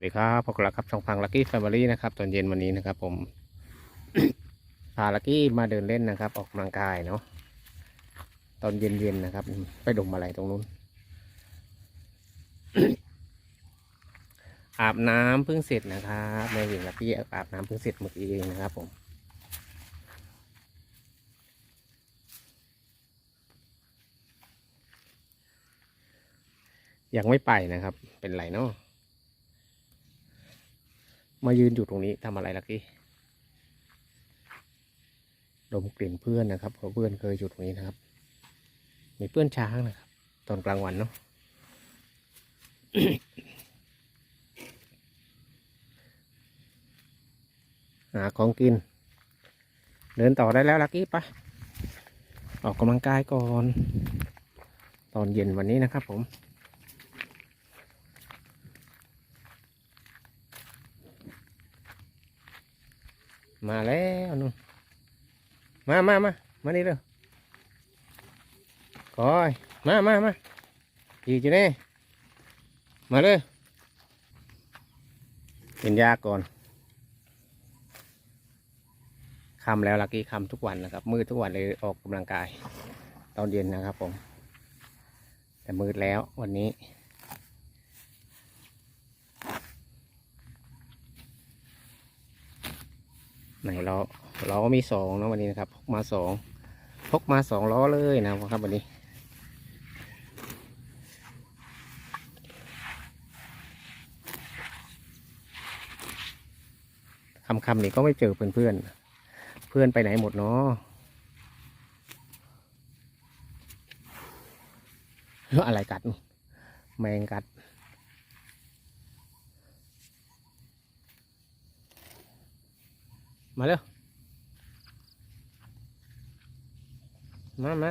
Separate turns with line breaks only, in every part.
สวัสดีครับพบกันแล้วครับช่องพังลักกี้แฟมิลี่นะครับตอนเย็นวันนี้นะครับ ผม พาลักกี้มาเดินเล่นนะครับ ออกกำลังกายเนาะตอนเย็นๆนะครับ ไปดมอะไรตรงนู้น อาบน้ำเพิ่งเสร็จนะครับแม่หญิงลักกี้อาบน้ำเพิ่งเสร็จเมื่อกี้เองนะครับ ผมยังไม่ไปนะครับ เป็นไรเนาะ มายืนอยู่ตรงนี้ทำอะไรลักกี้ดมกลิ่นเพื่อนนะครับเพราะเพื่อนเคยอยู่ตรงนี้นะครับ มีเพื่อนช้างนะครับ ตอนกลางวันเนาะหาของกิน เดินต่อได้แล้วลักกี้ปะออกกำลังกายก่อน ตอนเย็นวันนี้นะครับผม มาแล้วนู่นมามามามานี่เร็วคอยมามามาอยู่จีนี่มาเลยกินยาก่อนคำแล้วลักกี้คำทุกวันนะครับ มืดทุกวันเลยออกกำลังกาย ตอนเย็นนะครับผม แต่มืดแล้ววันนี้ ไหนล้อล้อก็มีสองนะวันนี้นะครับ พกมาสองพกมาสองล้อเลยนะครับวันนี้ คำคำนี้ก็ไม่เจอเพื่อนเพื่อนเพื่อนไปไหนหมดเนาะแล้วอะไรกัด แมงกัด มาเร็วมามา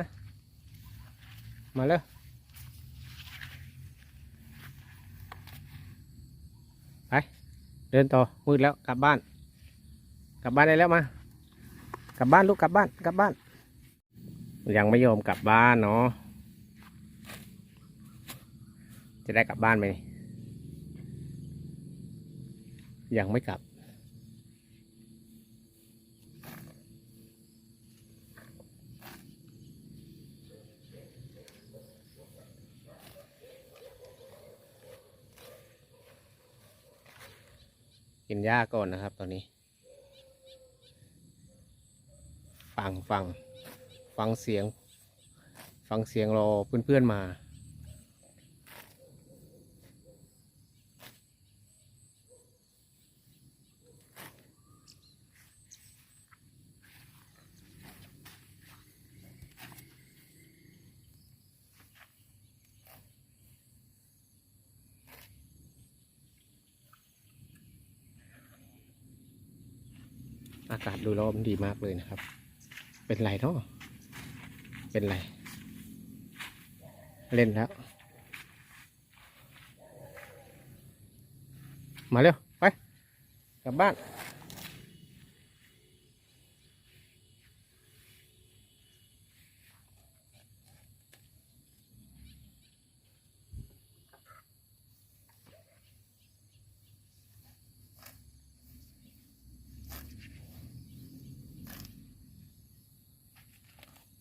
มาเร็วไป เดินต่อมืดแล้วกลับบ้าน กลับบ้านได้แล้วมากลับบ้านลูกกลับบ้านกลับบ้าน ยังไม่ยอมกลับบ้านเนาะจะได้กลับบ้านไหมยังไม่กลับ กินหญ้าก่อนนะครับ ตอนนี้ ฟังฟังฟังเสียง ฟังเสียงรอเพื่อนๆมาากาศดูรอบดีมากเลยนะครับ เป็นไรเนาะเป็นไร เล่นแล้ว มาเร็ว ไป กลับบ้าน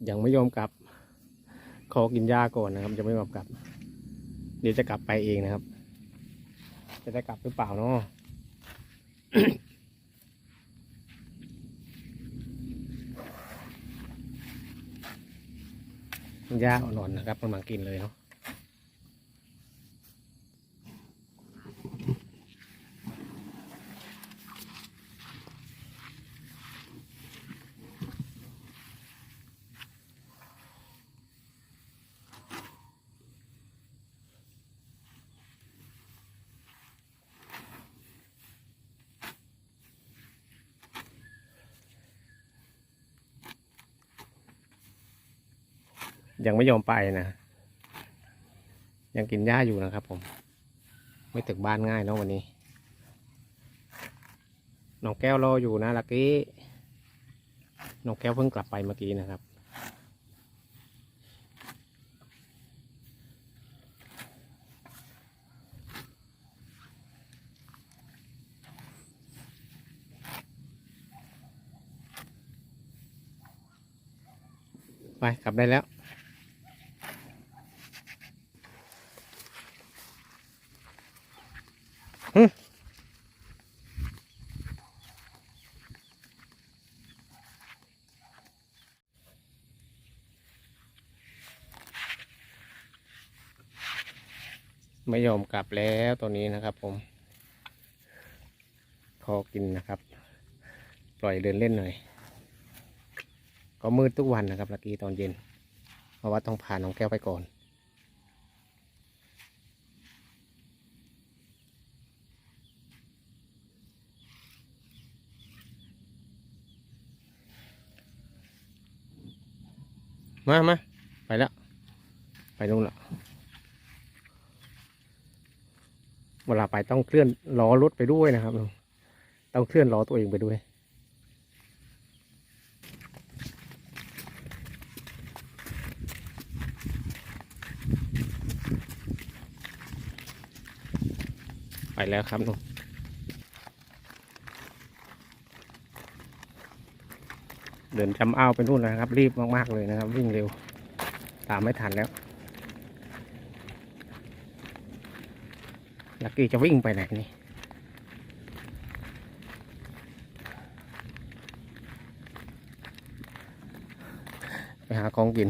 ยังไม่ยอมกลับ ขอกินยาก่อนนะครับจะไม่ยอมกลับ เดี๋ยวจะกลับไปเองนะครับ จะได้กลับหรือเปล่าเนาะยาอ่อนๆนะครับกำลังกินเลยเนาะ ยังไม่ยอมไปนะ ยังกินหญ้าอยู่นะครับผม ไม่ถึงบ้านง่ายเนาะวันนี้ น้องแก้วรออยู่นะลักกี้ น้องแก้วเพิ่งกลับไปเมื่อกี้นะครับไปกลับได้แล้ว ไม่ยอมกลับแล้วตัวนี้นะครับ ผมพอกินนะครับ ปล่อยเดินเล่นหน่อย ก็มืดทุกวันนะครับลักกี้ตอนเย็น เพราะว่าต้องพาน้องแก้วไปก่อนมามาไปแล้ว ไปนู่นละ เวลาไปต้องเคลื่อนล้อรถไปด้วยนะครับ ต้องเคลื่อนล้อตัวเองไปด้วย ไปแล้วครับนุ่นเดินจำอ้าวไปนู่นนะครับ รีบมาก ๆ เลยนะครับ วิ่งเร็ว ตามไม่ทันแล้ว ลักกี้จะวิ่งไปไหนนี่ไปหาของกิน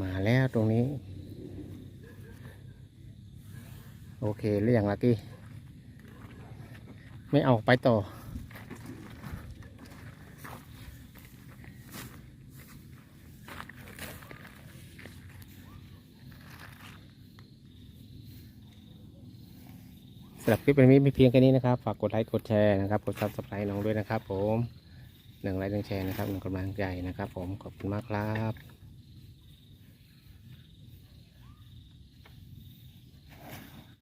มาแล้วตรงนี้ โอเคหรือยังลักกี้ ไม่เอาไปต่อ หรับคลิปวันนี้มีเพียงแค่นี้นะครับ ฝากกดไลค์กดแชร์นะครับ กดซับสไครต์น้องด้วยนะครับ ผมหนึ่งไลค์หนึ่งแชร์นะครับหนึ่งกำลังใจนะครับ ผมขอบคุณมากครับ